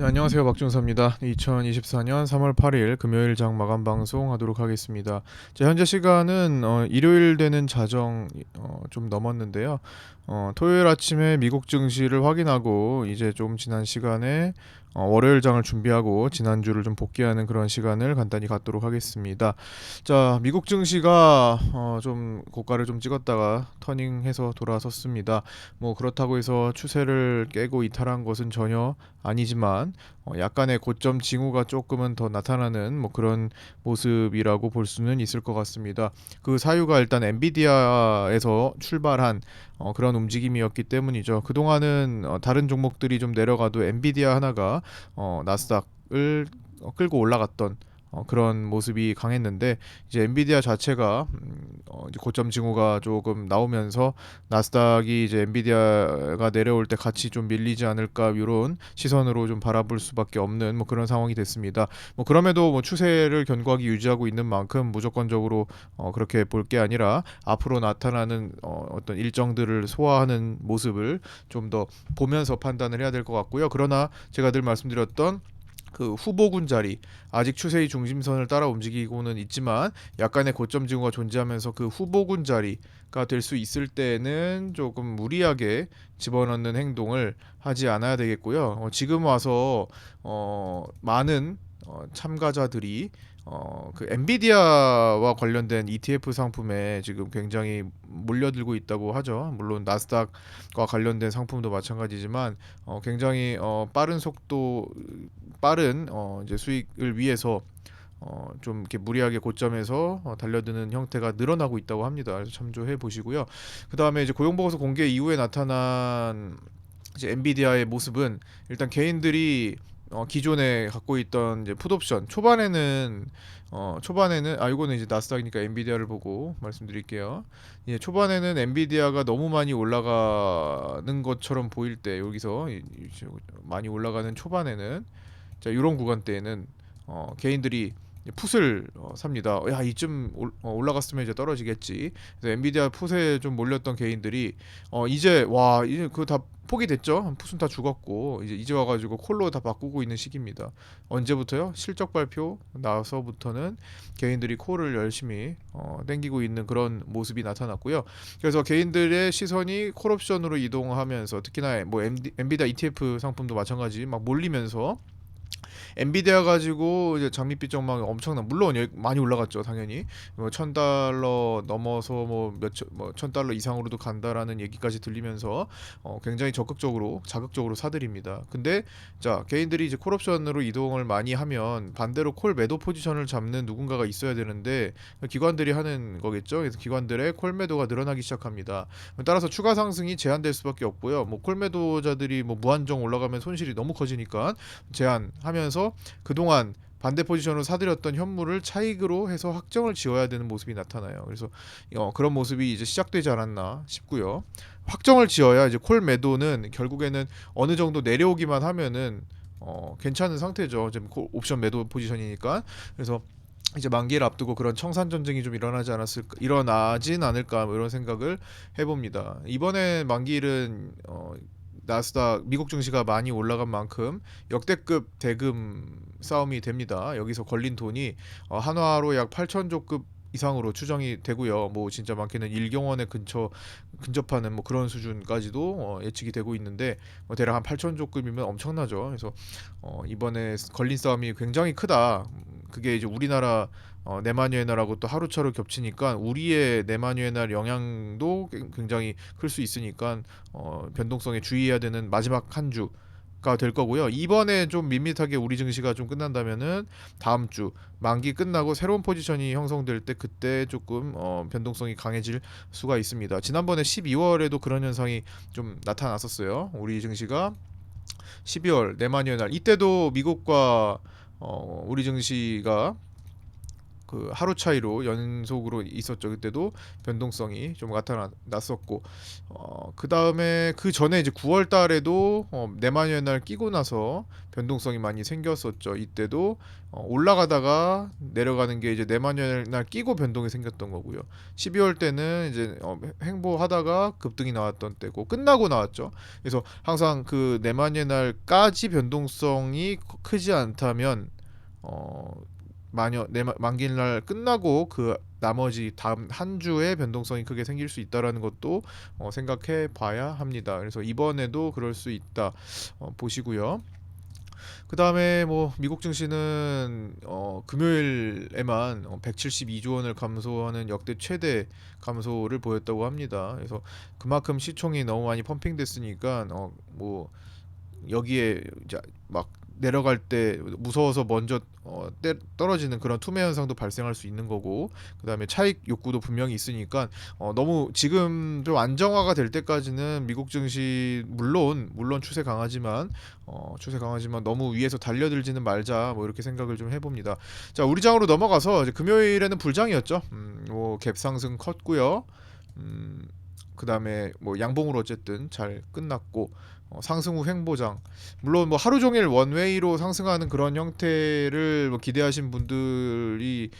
네, 안녕하세요. 박준서입니다. 2024년 3월 8일 금요일 장 마감 방송 하도록 하겠습니다. 자, 현재 시간은 어, 일요일 되는 자정 어, 좀 넘었는데요. 어, 토요일 아침에 미국 증시를 확인하고 이제 좀 지난 시간에 어, 월요일 장을 준비하고 지난주를 좀 복귀하는 그런 시간을 간단히 갖도록 하겠습니다. 자, 미국 증시가 어, 좀 고가를 좀 찍었다가 터닝해서 돌아섰습니다. 뭐 그렇다고 해서 추세를 깨고 이탈한 것은 전혀 아니지만 어, 약간의 고점 징후가 조금은 더 나타나는 뭐 그런 모습이라고 볼 수는 있을 것 같습니다. 그 사유가 일단 엔비디아에서 출발한 어, 그런 움직임이었기 때문이죠. 그 동안은 어, 다른 종목들이 좀 내려가도 엔비디아 하나가 어, 나스닥을 어, 끌고 올라갔던 어, 그런 모습이 강했는데 이제 엔비디아 자체가 음, 어, 이제 고점 징후가 조금 나오면서 나스닥이 이제 엔비디아가 내려올 때 같이 좀 밀리지 않을까 이런 시선으로 좀 바라볼 수밖에 없는 뭐 그런 상황이 됐습니다. 뭐 그럼에도 뭐 추세를 견고하게 유지하고 있는 만큼 무조건적으로 어, 그렇게 볼 게 아니라 앞으로 나타나는 어, 어떤 일정들을 소화하는 모습을 좀 더 보면서 판단을 해야 될 것 같고요. 그러나 제가 늘 말씀드렸던 그 후보군 자리 아직 추세의 중심선을 따라 움직이고는 있지만 약간의 고점 징후가 존재하면서 그 후보군 자리가 될 수 있을 때는 조금 무리하게 집어넣는 행동을 하지 않아야 되겠고요. 어, 지금 와서 어, 많은 어, 참가자들이 어, 그 엔비디아와 관련된 ETF 상품에 지금 굉장히 몰려들고 있다고 하죠. 물론 나스닥과 관련된 상품도 마찬가지지만 어, 굉장히 어, 빠른 속도 빠른 어, 이제 수익을 위해서 어, 좀 이렇게 무리하게 고점에서 어, 달려드는 형태가 늘어나고 있다고 합니다. 그래서 참조해 보시고요. 그 다음에 이제 고용보고서 공개 이후에 나타난 이제 엔비디아의 모습은 일단 개인들이 어, 기존에 갖고 있던 이제 풋옵션 초반에는 어, 초반에는 아 이거는 이제 나스닥이니까 엔비디아를 보고 말씀드릴게요. 예, 초반에는 엔비디아가 너무 많이 올라가는 것처럼 보일 때 여기서 많이 올라가는 초반에는 자 이런 구간대에는 어, 개인들이 풋을 어, 삽니다. 야 이쯤 올, 어, 올라갔으면 이제 떨어지겠지. 그래서 엔비디아 풋에 좀 몰렸던 개인들이 어, 이제 와 이제 그거 다 포기됐죠. 풋은 다 죽었고 이제 이제 와가지고 콜로 다 바꾸고 있는 시기입니다. 언제부터요? 실적 발표 나서부터는 개인들이 콜을 열심히 어, 땡기고 있는 그런 모습이 나타났고요. 그래서 개인들의 시선이 콜옵션으로 이동하면서 특히나 뭐 엔비- 엔비디아 ETF 상품도 마찬가지 막 몰리면서 엔비디아 가지고 이제 장밋빛 전망이 엄청난 물론 많이 올라갔죠 당연히 뭐천 달러 넘어서 뭐몇뭐천 달러 이상으로도 간다라는 얘기까지 들리면서 어 굉장히 적극적으로 자극적으로 사들입니다. 근데 자 개인들이 이제 콜옵션으로 이동을 많이 하면 반대로 콜 매도 포지션을 잡는 누군가가 있어야 되는데 기관들이 하는 거겠죠. 그래서 기관들의 콜 매도가 늘어나기 시작합니다. 따라서 추가 상승이 제한될 수밖에 없고요. 뭐 콜 매도자들이 뭐 무한정 올라가면 손실이 너무 커지니까 제한 하면서 그동안 반대 포지션으로 사들였던 현물을 차익으로 해서 확정을 지어야 되는 모습이 나타나요. 그래서 어, 그런 모습이 이제 시작되지 않았나 싶고요. 확정을 지어야 이제 콜 매도는 결국에는 어느 정도 내려오기만 하면은 어, 괜찮은 상태죠. 지금 콜 옵션 매도 포지션이니까. 그래서 이제 만기를 앞두고 그런 청산 전쟁이 좀 일어나지 않았을까 일어나진 않을까 뭐 이런 생각을 해봅니다. 이번에 만기일은 어, 나스닥 미국 증시가 많이 올라간 만큼 역대급 대금 싸움이 됩니다. 여기서 걸린 돈이 어, 한화로 약 8천조급 이상으로 추정이 되고요. 뭐 진짜 많게는 1경원에 근처 근접하는 뭐 그런 수준까지도 어, 예측이 되고 있는데 뭐 대략 한 8천조급이면 엄청나죠. 그래서 어, 이번에 걸린 싸움이 굉장히 크다. 음, 그게 이제 우리나라 어, 네마뉴에날하고 또 하루차로 겹치니까 우리의 네마뉴에날 영향도 굉장히 클 수 있으니까 어, 변동성에 주의해야 되는 마지막 한 주 가 될 거고요. 이번에 좀 밋밋하게 우리 증시가 좀 끝난다면은 다음 주 만기 끝나고 새로운 포지션이 형성될 때 그때 조금 어, 변동성이 강해질 수가 있습니다. 지난번에 12월에도 그런 현상이 좀 나타났었어요. 우리 증시가 12월 네마니의 날 이때도 미국과 어, 우리 증시가 그 하루 차이로 연속으로 있었죠. 그때도 변동성이 좀 나타났었고 어, 그 다음에 그 전에 이제 9월 달에도 어, 내만의 날 끼고 나서 변동성이 많이 생겼었죠. 이때도 어, 올라가다가 내려가는 게 이제 내만의 날 끼고 변동이 생겼던 거고요. 12월 때는 이제 어, 횡보하다가 급등이 나왔던 때고 끝나고 나왔죠. 그래서 항상 그 내만의 날까지 변동성이 크지 않다면 어 만여 내 만기일 날 끝나고 그 나머지 다음 한 주에 변동성이 크게 생길 수 있다라는 것도 어, 생각해 봐야 합니다. 그래서 이번에도 그럴 수 있다 어, 보시고요. 그 다음에 뭐 미국 증시는 어, 금요일에만 어, 172조 원을 감소하는 역대 최대 감소를 보였다고 합니다. 그래서 그만큼 시총이 너무 많이 펌핑됐으니까 어, 뭐 여기에 이제 막 내려갈 때 무서워서 먼저 어, 때, 떨어지는 그런 투매 현상도 발생할 수 있는 거고 그 다음에 차익 욕구도 분명히 있으니까 어, 너무 지금 좀 안정화가 될 때까지는 미국 증시 물론 물론 추세 강하지만 어, 추세 강하지만 너무 위에서 달려들지는 말자 뭐 이렇게 생각을 좀 해봅니다. 자 우리 장으로 넘어가서 이제 금요일에는 불장이었죠. 음, 뭐갭 상승 컸고요. 음, 그 다음에 뭐 양봉으로 어쨌든 잘 끝났고 어, 상승 후 횡보장. 물론 뭐 하루 종일 원웨이로 상승하는 그런 형태를 뭐 기대하신 분들이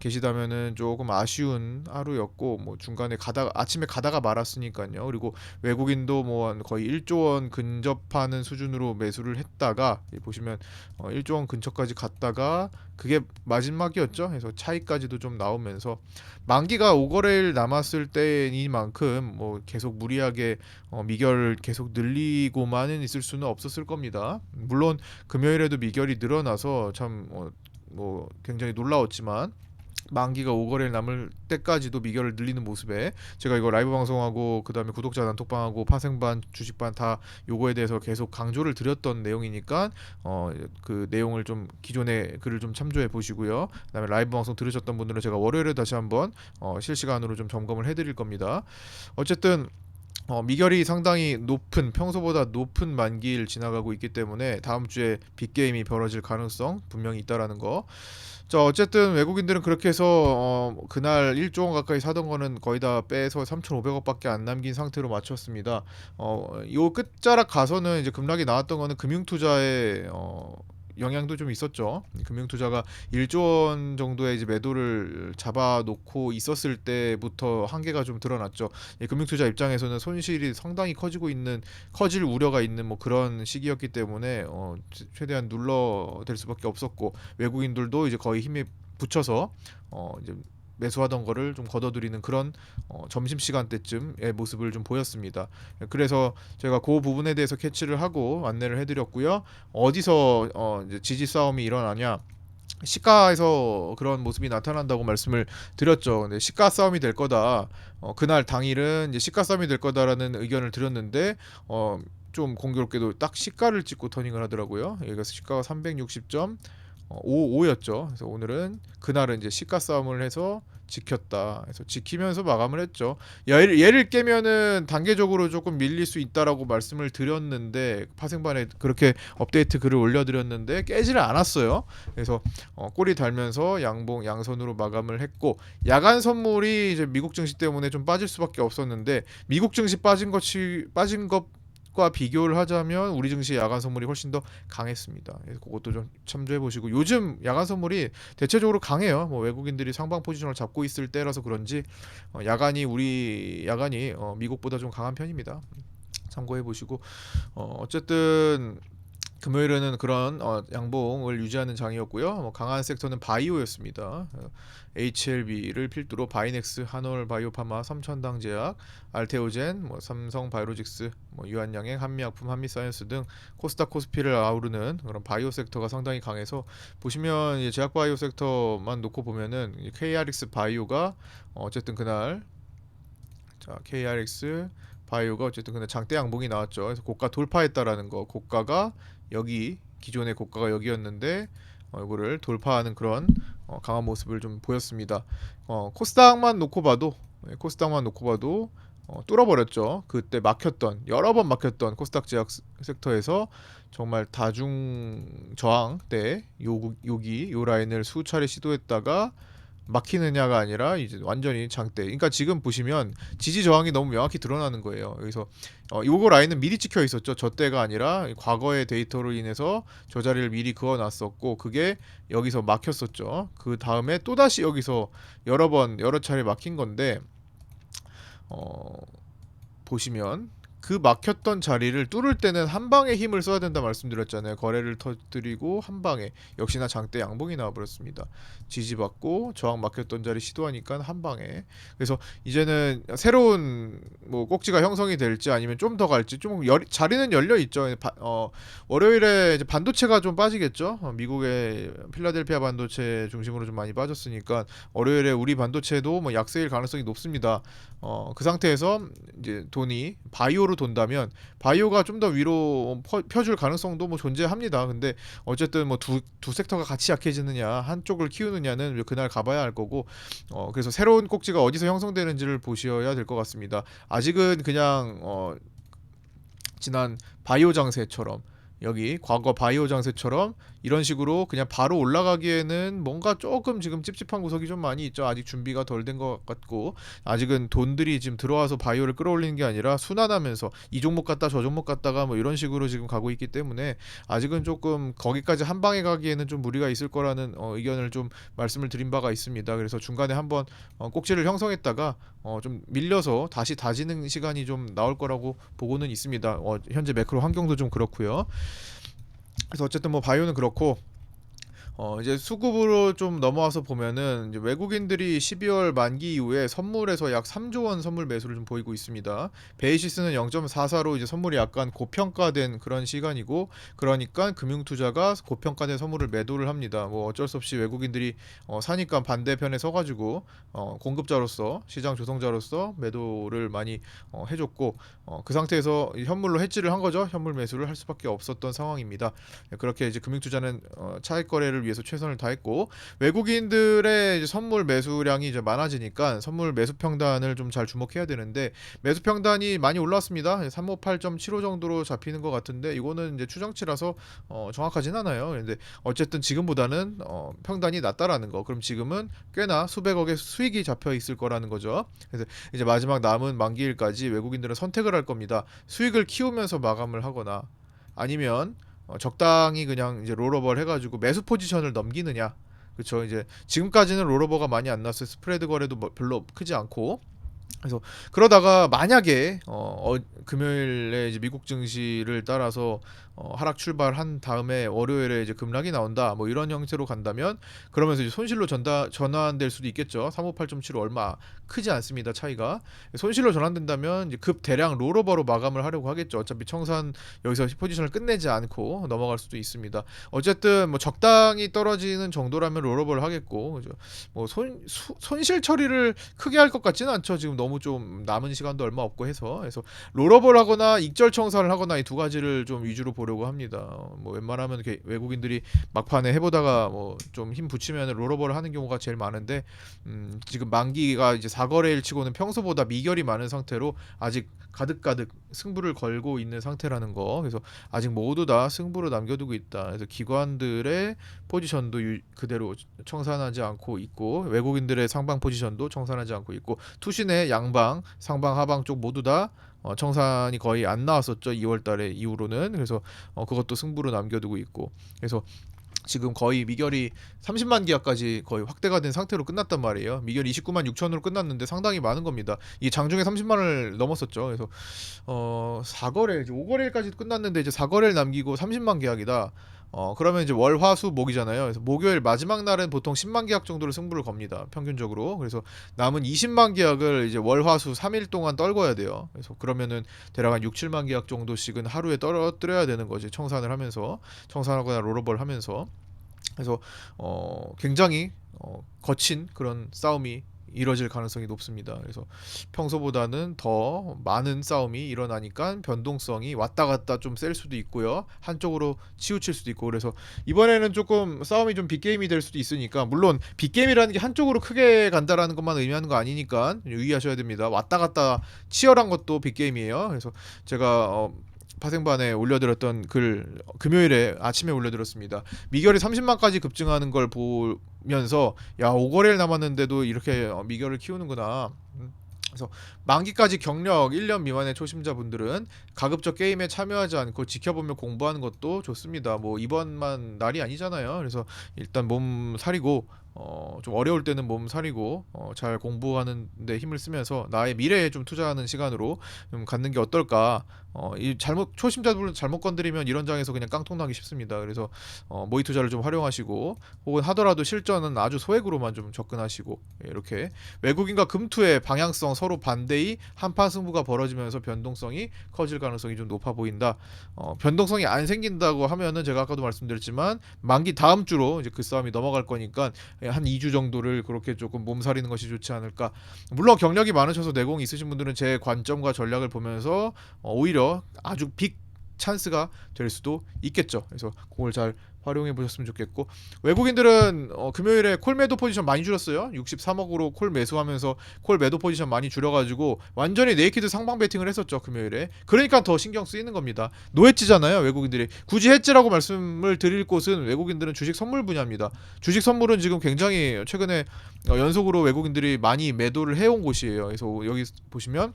계시다면은 조금 아쉬운 하루였고 뭐 중간에 가다가 아침에 가다가 말았으니까요. 그리고 외국인도 뭐 거의 1조 원 근접하는 수준으로 매수를 했다가 보시면 어 1조 원 근처까지 갔다가 그게 마지막이었죠. 그래서 차이까지도 좀 나오면서 만기가 5거래일 남았을 때이만큼 뭐 계속 무리하게 어 미결을 계속 늘리고만은 있을 수는 없었을 겁니다. 물론 금요일에도 미결이 늘어나서 참뭐 뭐 굉장히 놀라웠지만 만기가 5거래일 남을 때까지도 미결을 늘리는 모습에 제가 이거 라이브 방송하고 그다음에 구독자 단톡방하고 파생반 주식반 다 요거에 대해서 계속 강조를 드렸던 내용이니까 어 그 내용을 좀 기존의 글을 좀 참조해 보시고요. 그다음에 라이브 방송 들으셨던 분들은 제가 월요일에 다시 한번 어 실시간으로 좀 점검을 해 드릴 겁니다. 어쨌든 어, 미결이 상당히 높은 평소보다 높은 만기를 지나가고 있기 때문에 다음 주에 빅 게임이 벌어질 가능성 분명히 있다라는 거. 자 어쨌든 외국인들은 그렇게 해서 어, 그날 1조 원 가까이 사던 거는 거의 다 빼서 3,500억밖에 안 남긴 상태로 맞췄습니다. 어, 요 끝자락 가서는 이제 급락이 나왔던 거는 금융투자에 어, 영향도 좀 있었죠. 금융투자가 1조 원 정도의 이제 매도를 잡아놓고 있었을 때부터 한계가 좀 드러났죠. 금융투자 입장에서는 손실이 상당히 커지고 있는 커질 우려가 있는 뭐 그런 시기였기 때문에 어, 최대한 눌러댈 수밖에 없었고 외국인들도 이제 거의 힘에 붙여서 어, 이제 매수하던 거를 좀 걷어들이는 그런 어, 점심 시간 때쯤의 모습을 좀 보였습니다. 그래서 제가 그 부분에 대해서 캐치를 하고 안내를 해드렸고요. 어디서 어, 지지 싸움이 일어나냐? 시가에서 그런 모습이 나타난다고 말씀을 드렸죠. 근데 시가 싸움이 될 거다. 어, 그날 당일은 이제 시가 싸움이 될 거다라는 의견을 드렸는데 어, 좀 공교롭게도 딱 시가를 찍고 터닝을 하더라고요. 여기서 시가가 360점 5였죠. 그래서 오늘은 그날은 이제 시가 싸움을 해서 지켰다. 그래서 지키면서 마감을 했죠. 얘를, 얘를 깨면은 단계적으로 조금 밀릴 수 있다라고 말씀을 드렸는데 파생반에 그렇게 업데이트 글을 올려드렸는데 깨지를 않았어요. 그래서 어, 꼬리 달면서 양봉 양선으로 마감을 했고 야간 선물이 이제 미국 증시 때문에 좀 빠질 수밖에 없었는데 미국 증시 빠진 것이 빠진 것 과 비교를 하자면 우리 증시 야간 선물이 훨씬 더 강했습니다. 그래서 그것도 좀 참조해 보시고 요즘 야간 선물이 대체적으로 강해요. 뭐 외국인들이 상방 포지션을 잡고 있을 때라서 그런지 어, 야간이 우리 야간이 어, 미국보다 좀 강한 편입니다. 참고해 보시고 어, 어쨌든 금요일에는 그런 어, 양봉을 유지하는 장이었고요. 뭐 강한 섹터는 바이오였습니다. 어, HLB를 필두로 바이넥스, 한올 바이오파마, 삼천당제약, 알테오젠, 뭐 삼성 바이오로직스, 뭐 유한양행, 한미약품, 한미사이언스 등 코스닥 코스피를 아우르는 그런 바이오 섹터가 상당히 강해서 보시면 제약 바이오 섹터만 놓고 보면은 KRX 바이오가 어쨌든 그날 자 KRX 바이오가 어쨌든 근데 장대 양봉이 나왔죠. 그래서 고가 돌파했다라는 거. 고가가 여기 기존의 고가가 여기였는데 어, 이거를 돌파하는 그런 어, 강한 모습을 좀 보였습니다. 어, 코스닥만 놓고 봐도 네, 코스닥만 놓고 봐도 어, 뚫어버렸죠. 그때 막혔던 여러 번 막혔던 코스닥 제약 섹터에서 정말 다중 저항 때 요, 여기 요 라인을 수차례 시도했다가 막히느냐가 아니라 이제 완전히 장대. 그러니까 지금 보시면 지지 저항이 너무 명확히 드러나는 거예요. 여기서 어, 요거 라인은 미리 찍혀 있었죠. 저 때가 아니라 과거의 데이터로 인해서 저 자리를 미리 그어놨었고 그게 여기서 막혔었죠. 그 다음에 또 다시 여기서 여러 번 여러 차례 막힌 건데 어, 보시면 그 막혔던 자리를 뚫을 때는 한 방에 힘을 써야 된다 말씀드렸잖아요. 거래를 터뜨리고 한 방에 역시나 장대 양봉이 나와버렸습니다. 지지받고 저항 막혔던 자리 시도하니까 한 방에 그래서 이제는 새로운 뭐 꼭지가 형성이 될지 아니면 좀 더 갈지 좀 열, 자리는 열려 있죠. 바- 어, 월요일에 이제 반도체가 좀 빠지겠죠. 어, 미국의 필라델피아 반도체 중심으로 좀 많이 빠졌으니까 월요일에 우리 반도체도 뭐 약세일 가능성이 높습니다. 어, 그 상태에서 이제 돈이 바이오로 돈다면 바이오가 좀 더 위로 퍼, 펴줄 가능성도 뭐 존재합니다. 근데 어쨌든 뭐두두 섹터가 같이 약해지느냐 한쪽을 키우느냐는 그날 가봐야 할 거고 어, 그래서 새로운 꼭지가 어디서 형성되는지를 보셔야 될 것 같습니다. 아직은 그냥 어, 지난 바이오 장세처럼 여기 과거 바이오 장세처럼 이런 식으로 그냥 바로 올라가기에는 뭔가 조금 지금 찝찝한 구석이 좀 많이 있죠. 아직 준비가 덜 된 것 같고 아직은 돈들이 지금 들어와서 바이오를 끌어올리는 게 아니라 순환하면서 이 종목 갔다 저 종목 갔다가 뭐 이런 식으로 지금 가고 있기 때문에 아직은 조금 거기까지 한 방에 가기에는 좀 무리가 있을 거라는 어, 의견을 좀 말씀을 드린 바가 있습니다. 그래서 중간에 한번 어, 꼭지를 형성했다가 어, 좀 밀려서 다시 다지는 시간이 좀 나올 거라고 보고는 있습니다. 어, 현재 매크로 환경도 좀 그렇고요. 그래서 어쨌든 뭐 바이오는 그렇고 어 이제 수급으로 좀 넘어와서 보면은 외국인들이 12월 만기 이후에 선물에서 약 3조 원 선물 매수를 좀 보이고 있습니다. 베이시스는 0.44로 이제 선물이 약간 고평가된 그런 시간이고 그러니까 금융 투자가 고평가된 선물을 매도를 합니다. 뭐 어쩔 수 없이 외국인들이 어 사니까 반대편에 서 가지고 어 공급자로서 시장 조성자로서 매도를 많이 어 해줬고 어 그 상태에서 이 현물로 해지를 한 거죠. 현물 매수를 할 수밖에 없었던 상황입니다. 네, 그렇게 이제 금융 투자는 어, 차익 거래를 위해서 최선을 다했고 외국인들의 선물 매수량이 이제 많아지니까 선물 매수 평단을 좀 잘 주목해야 되는데 매수 평단이 많이 올랐습니다. 358.75 정도로 잡히는 것 같은데 이거는 이제 추정치라서 어, 정확하진 않아요. 근데 어쨌든 지금보다는 어, 평단이 낮다라는 거. 그럼 지금은 꽤나 수백억의 수익이 잡혀 있을 거라는 거죠. 그래서 이제 마지막 남은 만기일까지 외국인들은 선택을 할 겁니다. 수익을 키우면서 마감을 하거나 아니면 어, 적당히 그냥 이제 롤오버를 해가지고 매수 포지션을 넘기느냐. 그렇죠 이제 지금까지는 롤오버가 많이 안 났어요. 스프레드 거래도 뭐 별로 크지 않고. 그래서 그러다가 만약에 어, 어 금요일에 이제 미국 증시를 따라서 어, 하락 출발한 다음에 월요일에 이제 급락이 나온다 뭐 이런 형태로 간다면 그러면서 이제 손실로 전다 전환될 수도 있겠죠. 358.75 얼마 크지 않습니다 차이가. 손실로 전환된다면 이제 급 대량 롤오버로 마감을 하려고 하겠죠. 어차피 청산 여기서 포지션을 끝내지 않고 넘어갈 수도 있습니다. 어쨌든 뭐 적당히 떨어지는 정도라면 롤오버를 하겠고 그죠. 뭐손 손실 처리를 크게 할 것 같지는 않죠. 지금 너무 좀 남은 시간도 얼마 없고 해서. 그래서 롤업을 하거나 익절 청산을 하거나 이 두 가지를 좀 위주로 보려 고 합니다. 어, 뭐 웬만하면 외국인들이 막판에 해보다가 뭐 좀 힘 붙이면 롤업을 하는 경우가 제일 많은데 음 지금 만기가 이제 사거래일 치고는 평소보다 미결이 많은 상태로 아직 가득가득 승부를 걸고 있는 상태라는 거. 그래서 아직 모두 다 승부로 남겨두고 있다. 그래서 기관들의 포지션도 유, 그대로 청산하지 않고 있고 외국인들의 상방 포지션도 청산하지 않고 있고 투신의 양방, 상방, 하방 쪽 모두 다 어, 청산이 거의 안 나왔었죠. 2월달에 이후로는 그래서 어, 그것도 승부로 남겨두고 있고 그래서 지금 거의 미결이 30만 계약까지 거의 확대가 된 상태로 끝났단 말이에요. 미결 29만 6천으로 끝났는데 상당히 많은 겁니다. 이게 장중에 30만을 넘었었죠. 그래서 어 4거래 이제 5거래일까지 끝났는데 이제 4거래를 남기고 30만 계약이다. 어 그러면 이제 월, 화, 수, 목이잖아요. 그래서 목요일 마지막 날은 보통 10만 계약 정도로 승부를 겁니다. 평균적으로. 그래서 남은 20만 계약을 이제 월, 화, 수 3일 동안 떨궈야 돼요. 그래서 그러면은 대략 한 6, 7만 계약 정도씩은 하루에 떨어뜨려야 되는 거지. 청산을 하면서 청산하거나 롤오버를 하면서 그래서 어 굉장히 어 거친 그런 싸움이 이뤄질 가능성이 높습니다. 그래서 평소보다는 더 많은 싸움이 일어나니까 변동성이 왔다 갔다 좀 셀 수도 있고요. 한쪽으로 치우칠 수도 있고 그래서 이번에는 조금 싸움이 좀 빅게임이 될 수도 있으니까 물론 빅게임이라는 게 한쪽으로 크게 간다라는 것만 의미하는 거 아니니까 유의하셔야 됩니다. 왔다 갔다 치열한 것도 빅게임이에요. 그래서 제가 어 파생반에 올려드렸던 글 금요일에 아침에 올려드렸습니다. 미결이 30만까지 급증하는 걸 보, 면서 야 5거래일 남았는데도 이렇게 어, 미결을 키우는구나. 음, 그래서 만기까지 경력 1년 미만의 초심자분들은 가급적 게임에 참여하지 않고 지켜보며 공부하는 것도 좋습니다. 뭐 이번만 날이 아니잖아요. 그래서 일단 몸 사리고 어, 좀 어려울 때는 몸 사리고 어, 잘 공부하는 데 힘을 쓰면서 나의 미래에 좀 투자하는 시간으로 좀 갖는 게 어떨까? 어, 이 잘못 초심자분을 잘못 건드리면 이런 장에서 그냥 깡통 나기 쉽습니다. 그래서 어, 모의 투자를 좀 활용하시고 혹은 하더라도 실전은 아주 소액으로만 좀 접근하시고 예, 이렇게 외국인과 금투의 방향성 서로 반대의 한판 승부가 벌어지면서 변동성이 커질 가능성이 좀 높아 보인다. 어, 변동성이 안 생긴다고 하면은 제가 아까도 말씀드렸지만 만기 다음 주로 이제 그 싸움이 넘어갈 거니까 예, 한 2주 정도를 그렇게 조금 몸살이는 것이 좋지 않을까. 물론 경력이 많으셔서 내공 있으신 분들은 제 관점과 전략을 보면서 어, 오히려 아주 빅 찬스가 될 수도 있겠죠. 그래서 그걸 잘 활용해 보셨으면 좋겠고 외국인들은 어, 금요일에 콜 매도 포지션 많이 줄였어요. 63억으로 콜 매수하면서 콜 매도 포지션 많이 줄여가지고 완전히 네이키드 상방 베팅을 했었죠 금요일에. 그러니까 더 신경 쓰이는 겁니다. 노헤지잖아요 외국인들이. 굳이 해지라고 말씀을 드릴 곳은 외국인들은 주식 선물 분야입니다. 주식 선물은 지금 굉장히 최근에 어, 연속으로 외국인들이 많이 매도를 해온 곳이에요. 그래서 여기 보시면.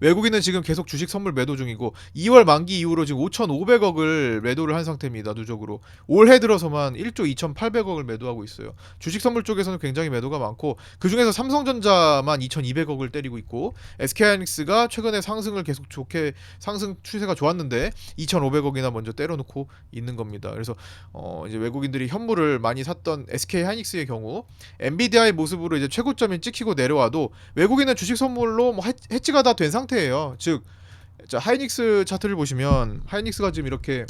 외국인은 지금 계속 주식 선물 매도 중이고 2월 만기 이후로 지금 5,500억을 매도를 한 상태입니다. 누적으로 올해 들어서만 1조 2,800억을 매도하고 있어요. 주식 선물 쪽에서는 굉장히 매도가 많고 그 중에서 삼성전자만 2,200억을 때리고 있고 SK하이닉스가 최근에 상승을 계속 좋게 상승 추세가 좋았는데 2,500억이나 먼저 때려놓고 있는 겁니다. 그래서 어 이제 외국인들이 현물을 많이 샀던 SK하이닉스의 경우 엔비디아의 모습으로 이제 최고점이 찍히고 내려와도 외국인은 주식 선물로 뭐 해- 해지가 다 된 상태예요. 즉 자, 하이닉스 차트를 보시면 하이닉스가 지금 이렇게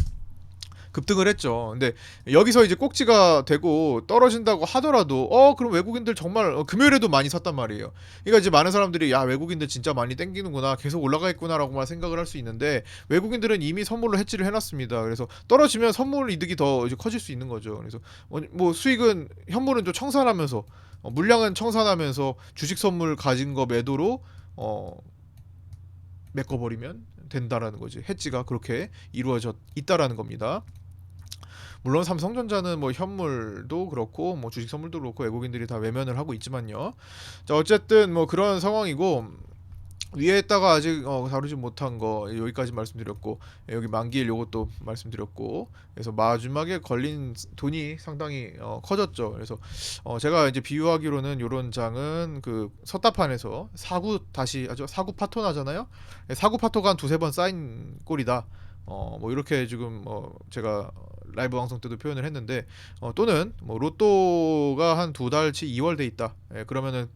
급등을 했죠. 근데 여기서 이제 꼭지가 되고 떨어진다고 하더라도 어 그럼 외국인들 정말 어, 금요일에도 많이 샀단 말이에요. 그러니까 이제 많은 사람들이 야 외국인들 진짜 많이 땡기는구나 계속 올라가겠구나라고만 생각을 할 수 있는데 외국인들은 이미 선물로 해지를 해놨습니다. 그래서 떨어지면 선물 이득이 더 이제 커질 수 있는 거죠. 그래서 뭐, 뭐 수익은 현물은 좀 청산하면서 어, 물량은 청산하면서 주식 선물 가진 거 매도로 어 메꿔버리면 된다라는 거지. 해지가 그렇게 이루어져 있다라는 겁니다. 물론 삼성전자는 뭐 현물도 그렇고 뭐 주식 선물도 그렇고 외국인들이 다 외면을 하고 있지만요. 자 어쨌든 뭐 그런 상황이고 위에다가 아직 어, 다루지 못한 거 여기까지 말씀드렸고 여기 만기일 요것도 말씀드렸고 그래서 마지막에 걸린 돈이 상당히 어, 커졌죠. 그래서 어, 제가 이제 비유하기로는 요런 장은 그 서다판에서 사구 다시 아주 사구 파토 나잖아요. 사구 파토가 한 두세 번 쌓인 꼴이다. 어, 뭐 이렇게 지금 어, 제가 라이브 방송 때도 표현을 했는데 어, 또는 뭐 로또가 한 두 달치 2월 돼 있다. 예, 그러면은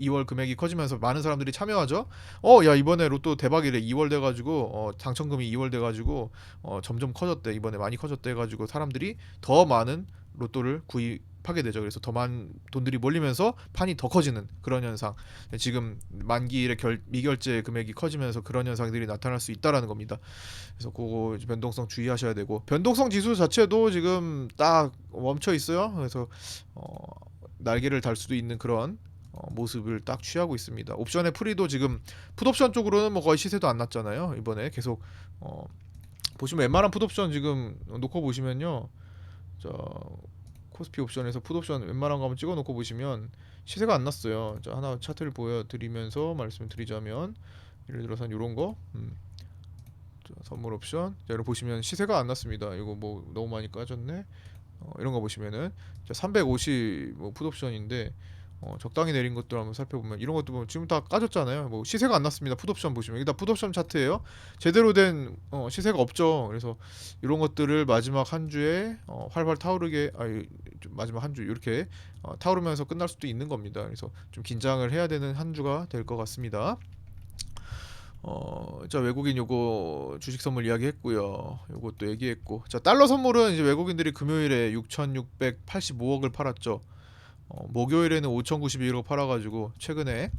2월 금액이 커지면서 많은 사람들이 참여하죠. 어, 야 이번에 로또 대박이래. 2월 돼가지고 어, 당첨금이 2월 돼가지고 어, 점점 커졌대. 이번에 많이 커졌대 해가지고 사람들이 더 많은 로또를 구입하게 되죠. 그래서 더 많은 돈들이 몰리면서 판이 더 커지는 그런 현상. 지금 만기일의 결, 미결제 금액이 커지면서 그런 현상들이 나타날 수 있다라는 겁니다. 그래서 그거 변동성 주의하셔야 되고 변동성 지수 자체도 지금 딱 멈춰 있어요. 그래서 어, 날개를 달 수도 있는 그런 어, 모습을 딱 취하고 있습니다. 옵션의 프리도 지금 풋옵션 쪽으로는 뭐 거의 시세도 안 났잖아요. 이번에 계속 어, 보시면 웬만한 풋옵션 지금 놓고 보시면요. 저 코스피 옵션에서 풋옵션 웬만한 거 한번 찍어 놓고 보시면 시세가 안 났어요. 자, 하나 차트를 보여드리면서 말씀을 드리자면 예를 들어서 한 요런 거 음. 자, 선물 옵션 자, 여러분 보시면 시세가 안 났습니다. 이거 뭐 너무 많이 까졌네. 어, 이런 거 보시면은 자, 350뭐 풋옵션인데 어, 적당히 내린 것들 한번 살펴보면 이런 것도 보면 지금 다 까졌잖아요. 뭐 시세가 안 났습니다. 풋옵션 보시면 이게 다 풋옵션 차트예요. 제대로 된 어, 시세가 없죠. 그래서 이런 것들을 마지막 한 주에 어, 활활 타오르게 아 마지막 한 주 이렇게 어, 타오르면서 끝날 수도 있는 겁니다. 그래서 좀 긴장을 해야 되는 한 주가 될 것 같습니다. 어, 자 외국인 요거 주식 선물 이야기했고요. 요것도 얘기했고, 자 달러 선물은 이제 외국인들이 금요일에 6,685억을 팔았죠. 어, 목요일에는 5,091억 팔아가지고 최근에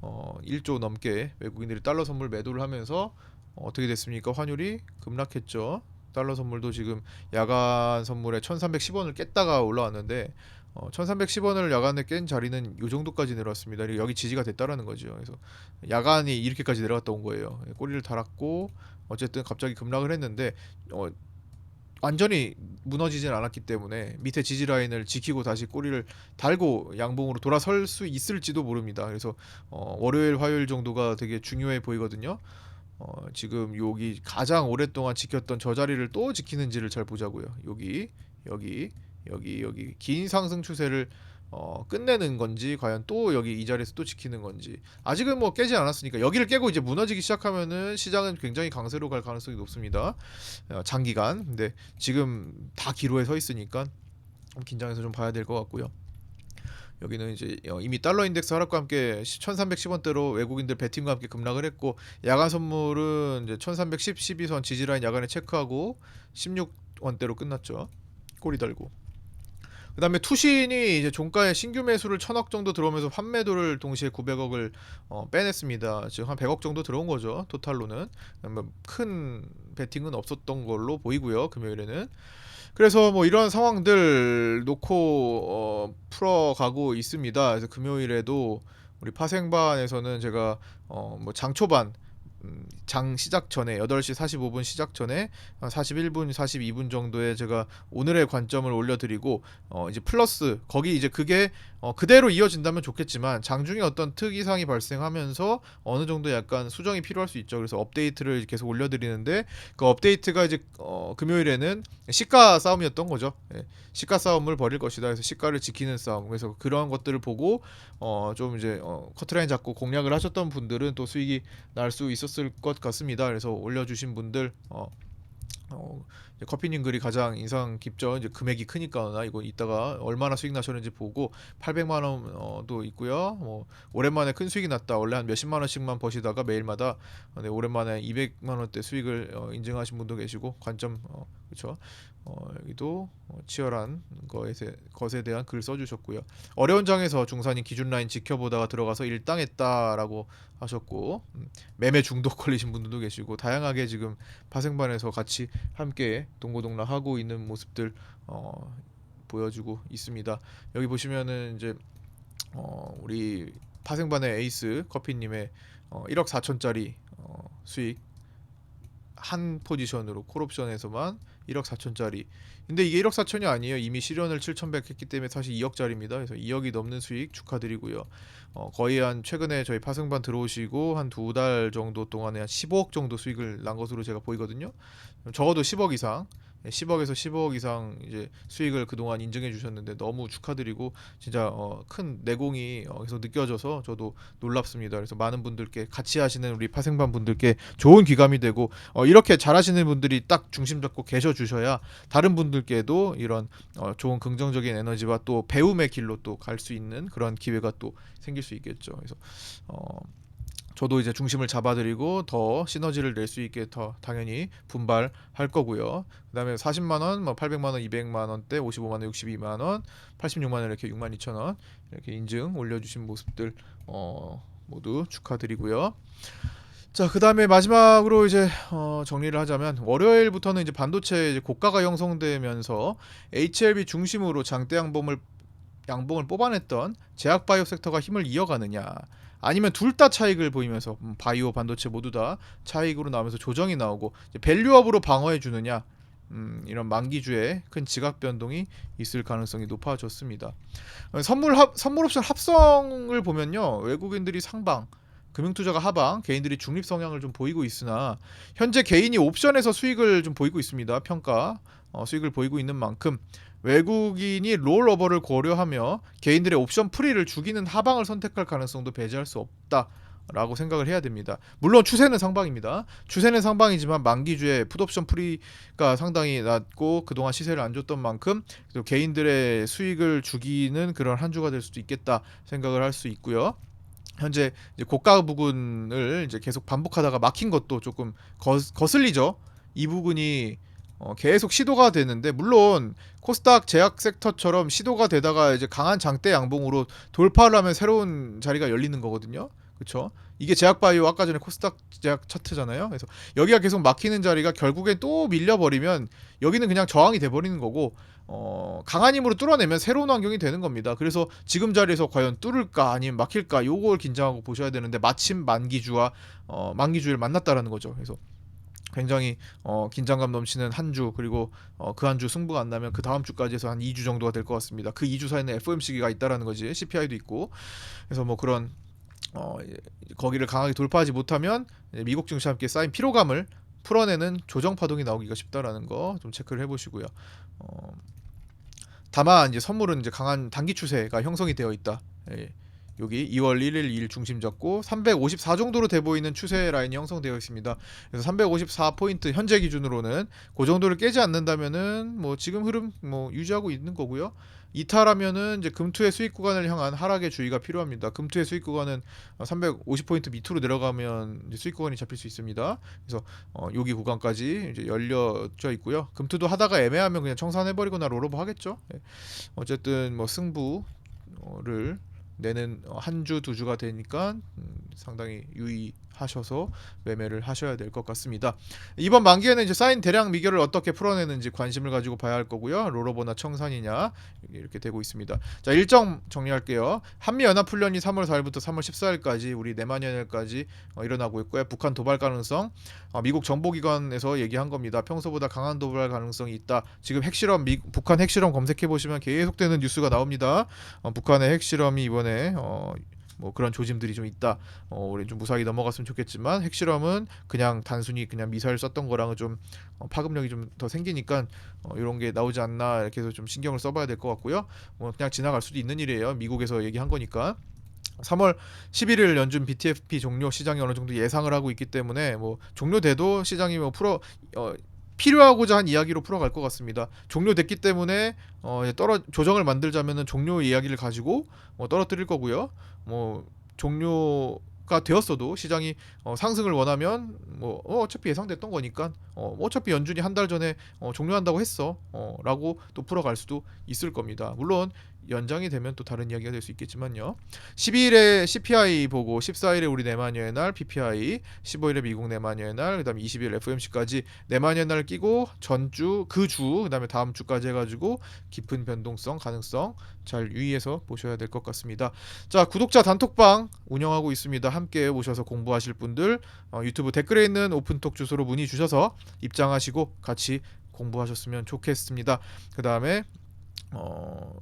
어, 1조 넘게 외국인들이 달러 선물 매도를 하면서 어, 어떻게 됐습니까? 환율이 급락했죠. 달러 선물도 지금 야간 선물에 1,310원을 깼다가 올라왔는데 어, 1,310원을 야간에 깬 자리는 요 정도까지 내려왔습니다. 여기 지지가 됐다라는 거죠. 그래서 야간이 이렇게까지 내려갔다 온 거예요. 꼬리를 달았고 어쨌든 갑자기 급락을 했는데 어, 완전히 무너지진 않았기 때문에 밑에 지지 라인을 지키고 다시 꼬리를 달고 양봉으로 돌아설 수 있을지도 모릅니다. 그래서 어, 월요일 화요일 정도가 되게 중요해 보이거든요. 어, 지금 여기 가장 오랫동안 지켰던 저 자리를 또 지키는지를 잘 보자고요. 여기 여기 여기 여기 긴 상승 추세를 어, 끝내는 건지 과연 또 여기 이 자리에서 또 지키는 건지 아직은 뭐 깨지 않았으니까 여기를 깨고 이제 무너지기 시작하면은 시장은 굉장히 강세로 갈 가능성이 높습니다. 어, 장기간 근데 지금 다 기로에 서 있으니까 좀 긴장해서 좀 봐야 될 것 같고요. 여기는 이제 어, 이미 달러 인덱스 하락과 함께 1310원대로 외국인들 베팅과 함께 급락을 했고 야간 선물은 이제 1310 12선 지지라인 야간에 체크하고 16원대로 끝났죠. 꼬리 달고. 그다음에 투신이 이제 종가에 신규 매수를 천억 정도 들어오면서 환매도를 동시에 900억을 어, 빼냈습니다. 지금 한 100억 정도 들어온 거죠. 토탈로는 뭐큰 베팅은 없었던 걸로 보이고요. 금요일에는 그래서 뭐 이런 상황들 놓고 어, 풀어가고 있습니다. 그래서 금요일에도 우리 파생반에서는 제가 어, 뭐 장초반 음, 장 시작 전에 8시 45분 시작 전에 한 41분 42분 정도에 제가 오늘의 관점을 올려드리고 어, 이제 플러스 거기 이제 그게 어, 그대로 이어진다면 좋겠지만 장중에 어떤 특이상이 발생하면서 어느 정도 약간 수정이 필요할 수 있죠. 그래서 업데이트를 계속 올려드리는데 그 업데이트가 이제 어, 금요일에는 시가 싸움이었던 거죠. 예, 시가 싸움을 벌일 것이다. 그래서 시가를 지키는 싸움. 그래서 그런 것들을 보고 어, 좀 이제 어, 커트라인 잡고 공략을 하셨던 분들은 또 수익이 날 수 있었을 것 같습니다. 그래서 올려주신 분들 어, 어, 커피님 글이 가장 인상 깊죠. 이제 금액이 크니까 이거 이따가 얼마나 수익 나셨는지 보고 800만 원도 있고요. 뭐 오랜만에 큰 수익이 났다. 원래 한 몇십만 원씩만 버시다가 매일마다 어, 네, 오랜만에 200만 원대 수익을 어, 인증하신 분도 계시고 관점 어, 그렇죠. 어, 여기도 어, 치열한 것에, 것에 대한 글 써주셨고요. 어려운 장에서 중산이 기준 라인 지켜보다가 들어가서 일당했다라고 하셨고 음, 매매 중독 걸리신 분들도 계시고 다양하게 지금 파생반에서 같이 함께 동고동락 하고 있는 모습들 어, 보여주고 있습니다. 여기 보시면은 이제 어, 우리 파생반의 에이스 커피님의 어, 1억 4천짜리 어, 수익 한 포지션으로 콜옵션에서만 1억 4천짜리. 근데 이게 1억 4천이 아니에요. 이미 실현을 7,100 했기 때문에 사실 2억짜리입니다. 그래서 2억이 넘는 수익 축하드리고요. 어, 거의 한 최근에 저희 파생반 들어오시고 한 두 달 정도 동안에 한 15억 정도 수익을 난 것으로 제가 보이거든요. 적어도 10억 이상. 10억에서 15억 이상 이제 수익을 그동안 인증해 주셨는데 너무 축하드리고 진짜 어, 큰 내공이 어, 계속 느껴져서 저도 놀랍습니다. 그래서 많은 분들께 같이 하시는 우리 파생반 분들께 좋은 귀감이 되고 어, 이렇게 잘하시는 분들이 딱 중심 잡고 계셔 주셔야 다른 분들께도 이런 어, 좋은 긍정적인 에너지와 또 배움의 길로 또 갈 수 있는 그런 기회가 또 생길 수 있겠죠. 그래서 어, 저도 이제 중심을 잡아드리고 더 시너지를 낼 수 있게 더 당연히 분발할 거고요. 그다음에 40만 원, 뭐 800만 원, 200만 원대, 55만 원, 62만 원, 86만 원 이렇게 6만 2천 원 이렇게 인증 올려주신 모습들 어, 모두 축하드리고요. 자, 그다음에 마지막으로 이제 어, 정리를 하자면 월요일부터는 이제 반도체 이제 고가가 형성되면서 HLB 중심으로 장대 양봉을 양봉을 뽑아냈던 제약 바이오 섹터가 힘을 이어가느냐 아니면 둘 다 차익을 보이면서 음, 바이오 반도체 모두 다 차익으로 나오면서 조정이 나오고 이제 밸류업으로 방어해 주느냐 음, 이런 만기주의 큰 지각 변동이 있을 가능성이 높아졌습니다. 어, 선물 합 선물 옵션 합성을 보면요 외국인들이 상방 금융투자가 하방, 개인들이 중립 성향을 좀 보이고 있으나 현재 개인이 옵션에서 수익을 좀 보이고 있습니다. 평가 어, 수익을 보이고 있는 만큼 외국인이 롤오버를 고려하며 개인들의 옵션 프리를 죽이는 하방을 선택할 가능성도 배제할 수 없다 라고 생각을 해야 됩니다. 물론 추세는 상방입니다. 추세는 상방이지만 만기주의 풋옵션 프리가 상당히 낮고 그동안 시세를 안 줬던 만큼 또 개인들의 수익을 죽이는 그런 한 주가 될 수도 있겠다 생각을 할 수 있고요. 현재 고가 부근을 이제 계속 반복하다가 막힌 것도 조금 거, 거슬리죠. 이 부분이 어, 계속 시도가 되는데 물론 코스닥 제약 섹터처럼 시도가 되다가 이제 강한 장대 양봉으로 돌파를 하면 새로운 자리가 열리는 거거든요. 그렇죠? 이게 제약 바이오 아까 전에 코스닥 제약 차트잖아요. 그래서 여기가 계속 막히는 자리가 결국엔 또 밀려버리면 여기는 그냥 저항이 돼버리는 거고 어, 강한 힘으로 뚫어내면 새로운 환경이 되는 겁니다. 그래서 지금 자리에서 과연 뚫을까 아니면 막힐까 요걸 긴장하고 보셔야 되는데 마침 만기주와 어, 만기주를 만났다라는 거죠. 그래서 굉장히 어, 긴장감 넘치는 한 주 그리고 어, 그 한 주 승부가 안 나면 그 다음 주까지 해서 한 2주 정도가 될 것 같습니다. 그 2주 사이에는 FOMC가 있다라는 거지 CPI도 있고 그래서 뭐 그런 어, 예, 거기를 강하게 돌파하지 못하면 미국 증시와 함께 쌓인 피로감을 풀어내는 조정 파동이 나오기가 쉽다라는 거 좀 체크를 해보시고요. 어, 다만 이제 선물은 이제 강한 단기 추세가 형성이 되어 있다. 예. 여기 2월 1일 2일 중심 잡고 354 정도로 돼 보이는 추세 라인이 형성되어 있습니다. 그래서 354 포인트 현재 기준으로는 그 정도를 깨지 않는다면은 뭐 지금 흐름 뭐 유지하고 있는 거고요. 이탈하면은 이제 금투의 수익 구간을 향한 하락의 주의가 필요합니다. 금투의 수익 구간은 350 포인트 밑으로 내려가면 이제 수익 구간이 잡힐 수 있습니다. 그래서 어, 여기 구간까지 이제 열려져 있고요. 금투도 하다가 애매하면 그냥 청산해 버리거나 롤오버 하겠죠. 예. 어쨌든 뭐 승부를 내는 한 주 두 주가 되니까 음, 상당히 유의 하셔서 매매를 하셔야 될 것 같습니다. 이번 만기에는 이제 쌓인 대량 미결을 어떻게 풀어내는지 관심을 가지고 봐야 할 거고요. 롤오버나 청산이냐 이렇게 되고 있습니다. 자 일정 정리할게요. 한미 연합 훈련이 3월 4일부터 3월 14일까지 우리 내만연일까지 어, 일어나고 있고요. 북한 도발 가능성 어, 미국 정보기관에서 얘기한 겁니다. 평소보다 강한 도발 가능성이 있다. 지금 핵실험 미, 북한 핵실험 검색해 보시면 계속되는 뉴스가 나옵니다. 어, 북한의 핵실험이 이번에 어, 뭐 그런 조짐들이 좀 있다. 어, 우리 좀 무사히 넘어갔으면 좋겠지만 핵실험은 그냥 단순히 그냥 미사일 쐈던 거랑은 좀 어, 파급력이 좀 더 생기니까 어, 이런 게 나오지 않나 이렇게 해서 좀 신경을 써봐야 될 것 같고요. 뭐 그냥 지나갈 수도 있는 일이에요. 미국에서 얘기한 거니까. 3월 11일 연준 BTFP 종료 시장이 어느 정도 예상을 하고 있기 때문에 뭐 종료돼도 시장이 뭐 풀어 어, 필요하고자 한 이야기로 풀어갈 것 같습니다. 종료됐기 때문에 어, 떨어 조정을 만들자면은 종료 이야기를 가지고 어, 떨어뜨릴 거고요. 뭐 종료 가 되었어도 시장이 어, 상승을 원하면 뭐 어, 어차피 예상됐던 거니까 어, 뭐 어차피 연준이 한 달 전에 어, 종료한다고 했어 어, 라고 또 풀어갈 수도 있을 겁니다. 물론 연장이 되면 또 다른 이야기가 될 수 있겠지만요. 12일에 CPI 보고 14일에 우리 내만여의 날 PPI, 15일에 미국 내만여의 날, 그다음에 20일 FOMC까지 내만여의 날 끼고 전주 그 주, 그다음에 다음 주까지 해 가지고 깊은 변동성 가능성 잘 유의해서 보셔야 될 것 같습니다. 자 구독자 단톡방 운영하고 있습니다. 함께 오셔서 공부하실 분들 어, 유튜브 댓글에 있는 오픈톡 주소로 문의 주셔서 입장하시고 같이 공부하셨으면 좋겠습니다. 그 다음에 어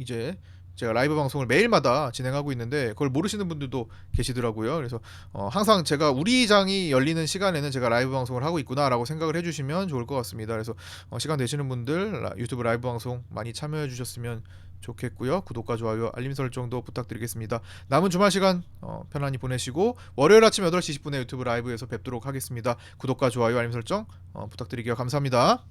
이제, 제가 라이브 방송을 매일마다 진행하고 있는데 그걸 모르시는 분들도 계시더라고요. 그래서 어, 항상 제가 우리 장이 열리는 시간에는 제가 라이브 방송을 하고 있구나라고 생각을 해주시면 좋을 것 같습니다. 그래서 어, 시간 되시는 분들 라- 유튜브 라이브 방송 많이 참여해 주셨으면 좋겠고요. 구독과 좋아요, 알림 설정도 부탁드리겠습니다. 남은 주말 시간 어, 편안히 보내시고 월요일 아침 8시 20분에 유튜브 라이브에서 뵙도록 하겠습니다. 구독과 좋아요, 알림 설정 어, 부탁드리게요. 감사합니다.